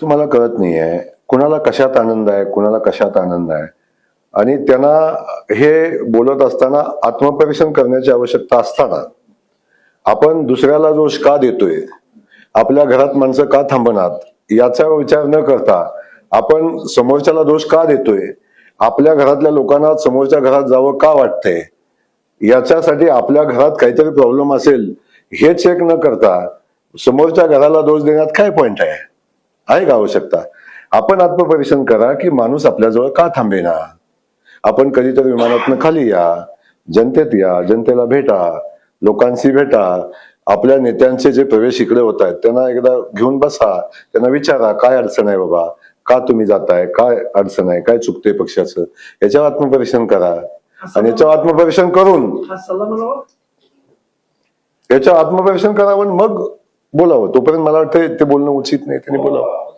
तुम्हाला कळत नाहीये. कुणाला कशात आनंद आहे कुणाला कशात आनंद आहे? आणि त्यांना हे बोलत असताना आत्मपरीक्षण करण्याची आवश्यकता असताना आपण दुसऱ्याला दोष का देतोय? आपल्या घरात माणसं का थांबणार? याचा विचार न करता आपण समोरच्याला दोष का देतोय? आपल्या घरातल्या लोकांना समोरच्या घरात जावं का वाटतंय? याच्यासाठी आपल्या घरात काहीतरी प्रॉब्लेम असेल हे चेक न करता समोरच्या घराला दोष देण्यात काय पॉइंट आहे? आहे का आवश्यकता? आपण आत्मपरीक्षण करा की माणूस आपल्याजवळ का थांबेना? आपण कधीतरी विमानातनं खाली या जनतेत या जनतेला भेटा लोकांशी भेटा आपल्या नेत्यांचे जे प्रवेश इकडे होत आहेत त्यांना एकदा घेऊन बसा त्यांना विचारा काय अडचण आहे बाबा? का तुम्ही जाताय? काय अडचण आहे? काय चुकते पक्षाचं? याच्यावर आत्मपरीक्षण करा. आणि याच्यावर आत्मपरीक्षण करून हा याच्यावर आत्मपरीक्षण करावं आणि मग बोलावं. तोपर्यंत मला वाटतं ते बोलणं उचित नाही. त्यांनी बोलावं.